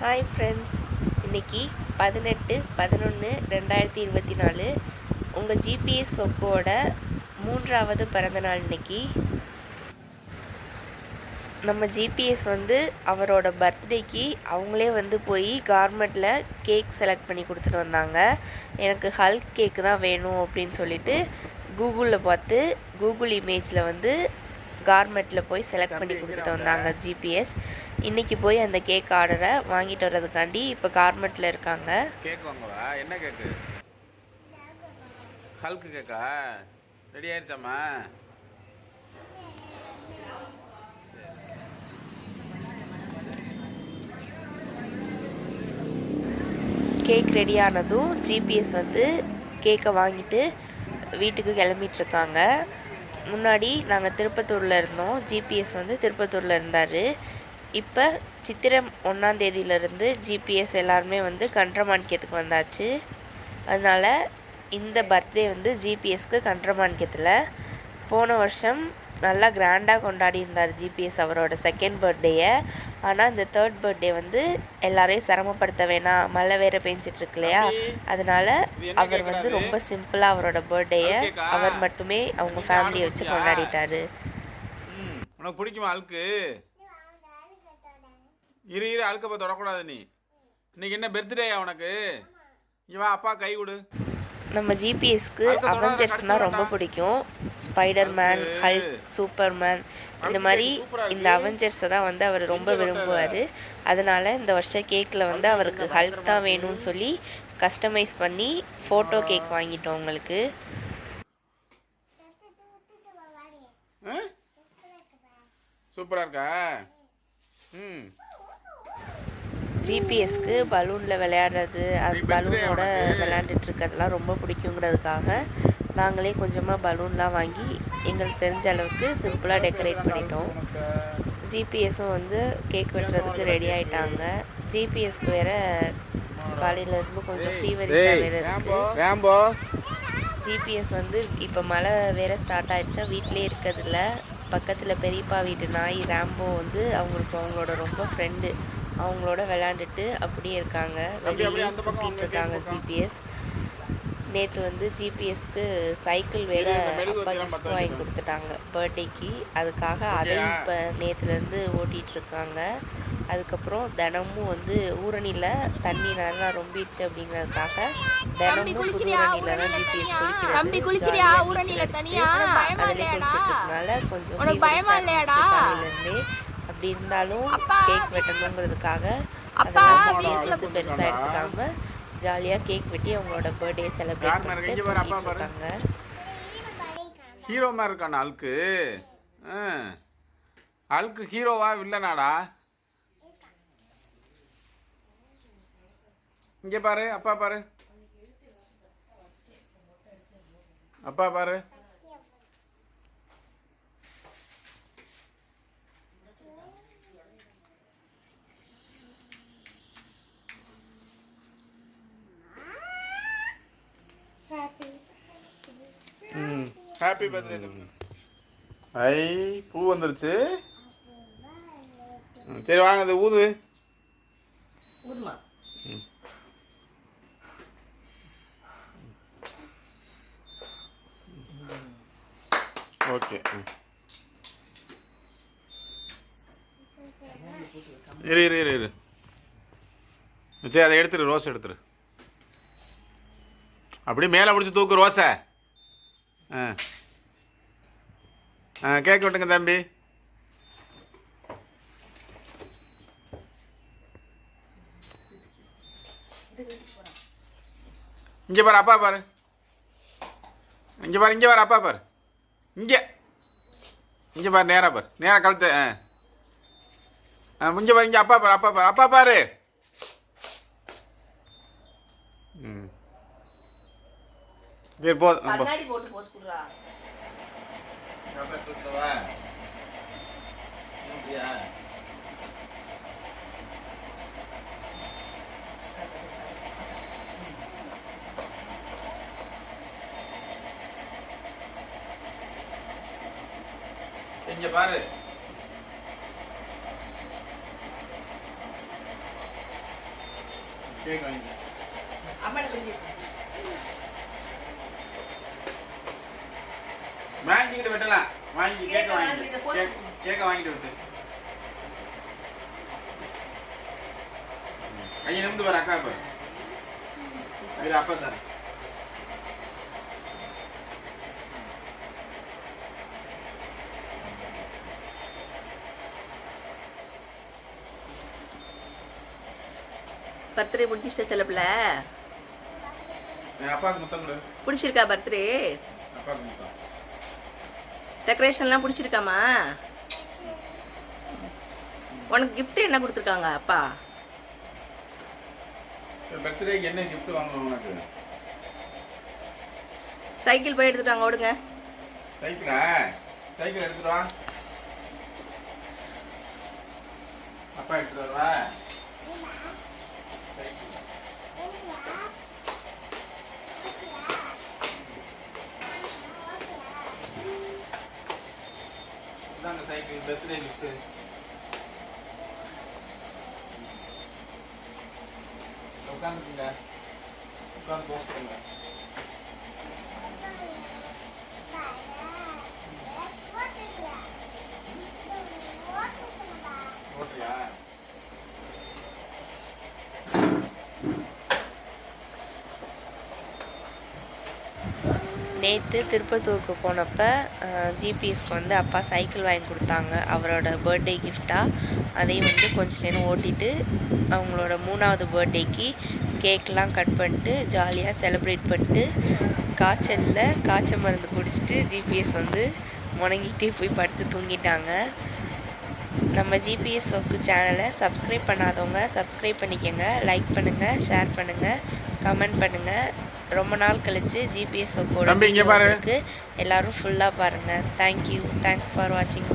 Hi friends இன்னைக்கு பதினெட்டு பதினொன்று ரெண்டாயிரத்தி இருபத்தி நாலு உங்கள் ஜிபிஎஸ் சொக்கோட மூன்றாவது பிறந்தநாள் இன்னைக்கு. நம்ம ஜிபிஎஸ் வந்து அவரோட பர்த்டேக்கு அவங்களே வந்து போய் கார்மெண்ட்டில் கேக் செலக்ட் பண்ணி கொடுத்துட்டு வந்தாங்க. எனக்கு ஹல்க் கேக்கு தான் வேணும் அப்படின்னு சொல்லிட்டு கூகுளில் பார்த்து கூகுள் இமேஜில் வந்து கார்மெண்ட்டில் போய் செலக்ட் பண்ணி கொடுத்துட்டு வந்தாங்க ஜிபிஎஸ் இன்னைக்கு போய் அந்த கேக் ஆர்டரை வாங்கிட்டு வர்றதுக்காண்டி இப்போ கார்மெண்ட்டில் இருக்காங்க. கேக் வாங்கவா? என்ன கேக்கு ஹல்க்கு கேக்கா ரெடி ஆயிடுச்சாம்மா? கேக் ரெடி ஆனதும் ஜிபிஎஸ் வந்து கேக்கை வாங்கிட்டு வீட்டுக்கு கிளம்பிட்டு இருக்காங்க. முன்னாடி நாங்கள் திருப்பத்தூரில் இருந்தோம். ஜிபிஎஸ் வந்து திருப்பத்தூரில் இருந்தார். இப்போ சித்திரம் ஒன்றாந்தேதியிலேருந்து ஜிபிஎஸ் எல்லாருமே வந்து கன்றமாணிக்கத்துக்கு வந்தாச்சு. அதனால் இந்த பர்த்டே வந்து ஜிபிஎஸ்க்கு கன்றமாணிக்கத்தில் போன வருஷம் நல்லா கிராண்டாக கொண்டாடி இருந்தார் ஜிபிஎஸ் அவரோட செகண்ட் பர்த்டேயை ஆனால் இந்த தேர்ட் பர்த்டே வந்து எல்லாரையும் சிரமப்படுத்த வேணாம். மழை வேற பெஞ்சிட்டு இருக்கு இல்லையா? அதனால அவர் வந்து? ரொம்ப சிம்பிளாக அவரோட பர்த்டேயை? அவர் மட்டுமே அவங்க ஃபேமிலியை வச்சு? கொண்டாடிட்டாரு. உனக்கு பிடிக்குமா அழுக்கு? இரு இரு அழுக்க போய் தொடக்கூடாது நீ. இன்னைக்கு என்ன பர்த்டேயா உனக்கு? இவன் அப்பா கை கொடு. நம்ம ஜிபிஎஸ்க்கு அவெஞ்சர்ஸ்னால் ரொம்ப. பிடிக்கும். ஸ்பைடர் மேன் அடுத்து. ஹல்க் சூப்பர்மேன் இந்த மாதிரி. இந்த அவெஞ்சர்ஸை தான் வந்து அவர் ரொம்ப விரும்புவார். அதனால இந்த வருஷம் கேக்கில் வந்து அவருக்கு ஹல்க் தான் வேணும்னு சொல்லி கஸ்டமைஸ் பண்ணி ஃபோட்டோ கேக் வாங்கிட்டோம் உங்களுக்கு. சூப்பரா இருக்கா? ம். ஜிபிஎஸ்க்கு பலூனில் விளையாடுறது அது birthday பலூனோட. விளையாண்டுட்டு இருக்கிறதெல்லாம் ரொம்ப பிடிக்குங்கிறதுக்காக நாங்களே கொஞ்சமாக பலூன்லாம் வாங்கி எங்களுக்கு தெரிஞ்ச அளவுக்கு சிம்பிளாக டெக்கரேட் பண்ணிட்டோம். ஜிபிஎஸும் வந்து கேக் வெட்டுறதுக்கு ரெடி ஆயிட்டாங்க. ஜிபிஎஸ்க்கு வேற காலையில இருந்து கொஞ்சம் ஃபீவரிஷாக வேற ஜிபிஎஸ் வந்து இப்போ மழை வேற ஸ்டார்ட் ஆயிடுச்சா வீட்டிலே இருக்கிறதில்ல. பக்கத்தில் பெரியப்பா வீட்டு நாய் ரேம்போ வந்து அவங்களுக்கு அவங்களோட ரொம்ப ஃப்ரெண்டு அவங்களோட விளையாண்டுட்டு அப்படியே இருக்காங்க அப்படியே வெளியே அந்த பக்கம் சுற்றிட்டு இருக்காங்க. ஜிபிஎஸ் நேற்று வந்து ஜிபிஎஸ்க்கு சைக்கிள் வேற மெழுகு அப்பா பத்த வாங்கி. கொடுத்துட்டாங்க பர்த்டேக்கு அதுக்காக அதையும் இப்போ நேற்றுலேருந்து ஓட்டிகிட்டு இருக்காங்க அதுக்கப்புறம் தினமும் வந்து ஊரணியில் தண்ணி நல்லா ரொம்பிடுச்சு அப்படிங்கிறதுக்காக தினமும் புது? ஊரணியில் தான் ஊரணில ஜிபிஎஸ் தனியா? குளிக்கிறது தம்பி குளிக்கிறியா? ஜாலியா நீச்சல் ஊரணில அடிச்சுட்டு தனியா? பயமா அதிலே? குளிச்சிட்டு இருக்கனால கொஞ்சம் உனக்கு பயமா இல்லையாடா? அப்படி இருந்தாலும். கேக் வெட்டணுங்கிறதுக்காக அதெல்லாம் பெருசாக எடுத்துக்காம ஜாலியாக கேக் வெட்டி அவங்களோட பர்த்டே செலிப்ரேட் பண்ணிட்டு இங்க பாரு, அப்பா தூங்கிட்டு பாரு. இருக்காங்க. ஹீரோ மாதிரி இருக்கான ஆ. அழுக்கு ஹீரோவா வில்லனாடா இங்க பாரு அப்பா பாரு. அப்பா பாரு ம் ஹாப்பி பர்த்டே ஐ பூ வந்துருச்சு. சரி வாங்க அது ஊது. ஓகே. இரு இரு இரு இரு. சரி அதை எடுத்துரு ரோஸ் எடுத்துரு. அப்படியே மேலே பிடிச்சி தூக்கு ரோஸை. ஆ. ஆ கேக் விட்டுங்க தம்பி. இங்கே பாரு அப்பா பாரு. இங்கே பாரு இங்கே பாரு அப்பா பாரு. இங்கே. இங்கே பாரு நேராக பாரு. நேராக கழுத்து ஆ. ஆ இங்கே பாரு இங்கே அப்பா பாரு அப்பா பாரு அப்பா பாரு. ம். சரி போ. கண்ணாடி போட்டு போட்டு கொடுறா? இங்க பாரு கேக் வாங்கி வாங்கிக்கிட்டு வெட்டலாம். வாங்கி கேக்க வாங்கி கேக் கேக்க வாங்கிட்டு விட்டு. ஐயா நிமிந்து பாரு அக்கா பாரு. அது அப்பா சார் பர்த்டே முடிஞ்சிட்ட செல்லப்பில்ல என் அப்பாவுக்கு முத்தம் கொடு. பிடிச்சிருக்கா பர்த்டே? அப்பாவுக்கு முத்தம். டெக்கரேஷன்லாம் பிடிச்சிருக்காமா? உனக்கு gift என்ன கொடுத்துருக்காங்க அப்பா? பர்த்டேக்கு என்ன gift வாங்கணும் உனக்கு? சைக்கிள் போய் எடுத்துட்டு வாங்க ஓடுங்க. சைக்கிளா சைக்கிள் எடுத்துட்டு வா. அப்பா எடுத்துட்டு வருவா? இந்தாங்க சைக்கிள் பர்த்டே கிஃப்ட்டு உட்காந்துக்குங்க உட்காந்து போஸ்ட் பண்ணுங்க. நேற்று திருப்பத்தூருக்கு போனப்போ ஜிபிஎஸ்க்கு வந்து அப்பா சைக்கிள் வாங்கி கொடுத்தாங்க. அவரோட பர்த்டே கிஃப்டாக அதையும் வந்து கொஞ்ச நேரம் ஓட்டிட்டு அவங்களோட மூணாவது பர்த்டேக்கு கேக்லாம் கட் பண்ணிட்டு ஜாலியாக செலிப்ரேட் பண்ணிட்டு காய்ச்சலில் காய்ச்சல் மருந்து குடிச்சிட்டு ஜிபிஎஸ் வந்து முணங்கிட்டே போய் படுத்து தூங்கிட்டாங்க. நம்ம ஜிபிஎஸ் ஒர்க்கு சேனலை சப்ஸ்கிரைப் பண்ணாதவங்க சப்ஸ்கிரைப் பண்ணிக்கோங்க லைக் பண்ணுங்கள் ஷேர் பண்ணுங்கள் கமெண்ட் பண்ணுங்கள் ரொம்ப நாள் கழிச்சு ஜிபிஎஸ் பாரு. எல்லாரும் ஃபுல்லாக பாருங்கள் தேங்க்யூ தேங்க்ஸ் ஃபார் வாட்சிங்